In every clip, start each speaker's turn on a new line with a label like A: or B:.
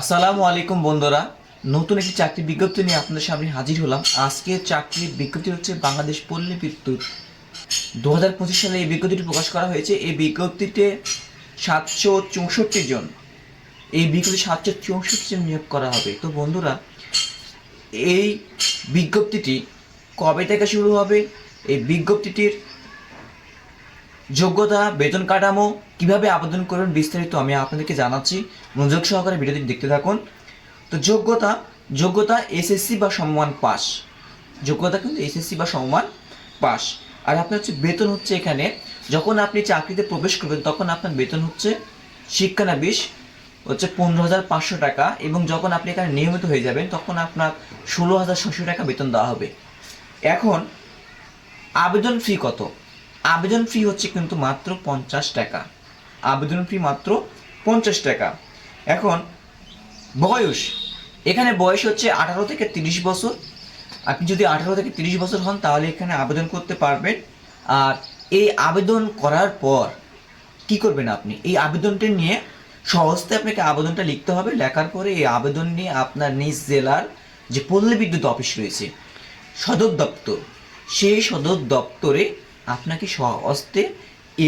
A: আসসালামু আলাইকুম বন্ধুরা। নতুন একটি চাকরি বিজ্ঞপ্তি নিয়ে আপনাদের সামনে হাজির হলাম। আজকে চাকরির বিজ্ঞপ্তি হচ্ছে বাংলাদেশ পল্লী বিদ্যুৎ। দু হাজার পঁচিশ সালে এই বিজ্ঞপ্তিটি প্রকাশ করা হয়েছে। এই বিজ্ঞপ্তিতে সাতশো চৌষট্টি জন এই বিজ্ঞপ্তি সাতশো চৌষট্টি জন নিয়োগ করা হবে। তো বন্ধুরা, এই বিজ্ঞপ্তিটি কবে থেকে শুরু হবে? এই বিজ্ঞপ্তিটির যোগ্যতা, বেতন কাঠামো, কীভাবে আবেদন করবেন বিস্তারিত আমি আপনাদেরকে জানাচ্ছি। মনোযোগ সহকারে ভিডিওটি দেখতে থাকুন। তো যোগ্যতা যোগ্যতা এসএসসি বা সমমান পাস। যোগ্যতা কিন্তু এসএসসি বা সমমান পাস। আর আপনার হচ্ছে বেতন হচ্ছে এখানে, যখন আপনি চাকরিতে প্রবেশ করবেন, তখন আপনার বেতন হচ্ছে শিক্ষানবিশ হচ্ছে পনেরো হাজার পাঁচশো টাকা এবং যখন আপনি এখানে নিয়মিত হয়ে যাবেন, তখন আপনার ষোলো হাজার ছশো টাকা বেতন দেওয়া হবে। এখন, আবেদন ফি কত? আবেদন ফি হচ্ছে কিন্তু মাত্র পঞ্চাশ টাকা। আবেদন ফি মাত্র পঞ্চাশ টাকা। এখন, বয়স। এখানে বয়স হচ্ছে আঠারো থেকে তিরিশ বছর। আপনি যদি আঠারো থেকে তিরিশ বছর হন, তাহলে এখানে আবেদন করতে পারবেন। আর এই আবেদন করার পর কি করবেন আপনি? এই আবেদনটা নিয়ে সহজতে আপনাকে আবেদনটা লিখতে হবে। লেখার পরে এই আবেদন নিয়ে আপনার নিজ জেলার যে পল্লী বিদ্যুৎ অফিস রয়েছে, সদর দপ্তর, সেই সদর দপ্তরে আপনাকে সহস্তে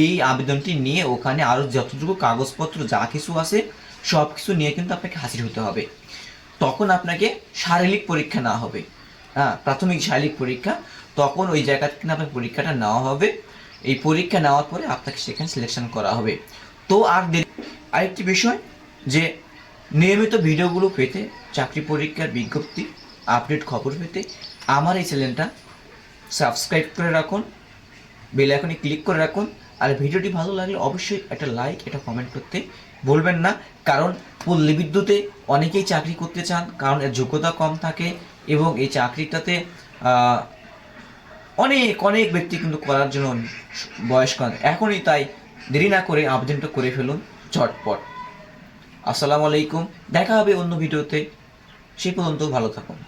A: এই আবেদনটি নিয়ে ওখানে আরও যতটুকু কাগজপত্র যা কিছু আছে সব কিছু নিয়ে কিন্তু আপনাকে হাজির হতে হবে। তখন আপনাকে শারীরিক পরীক্ষা নেওয়া হবে। হ্যাঁ প্রাথমিক শারীরিক পরীক্ষা। তখন ওই জায়গা থেকে আপনার পরীক্ষাটা নেওয়া হবে। এই পরীক্ষা নেওয়ার পরে আপনাকে সেখানে সিলেকশন করা হবে। তো আর দেরি আরেকটি বিষয় যে নিয়মিত ভিডিওগুলো পেতে চাকরি পরীক্ষার বিজ্ঞপ্তি, আপডেট খবর পেতে আমার এই চ্যানেলটা সাবস্ক্রাইব করে রাখুন। বেল আইকনে ক্লিক করে রাখুন। আর ভিডিওটি ভালো লাগলে অবশ্যই একটা লাইক এটা কমেন্ট করতে বলবেন না। কারণ পল্লী বিদ্যুতে অনেকেই চাকরি করতে চান, কারণ এর যোগ্যতা কম থাকে এবং এই চাকরিটাতে অনেক অনেক ব্যক্তি কিন্তু করার জন্য বয়স্ক এখনই তাই দেরি না করে আবেদনটা করে ফেলুন ঝটপট। আসসালামু আলাইকুম। দেখা হবে অন্য ভিডিওতে। সেই পর্যন্ত ভালো থাকুন।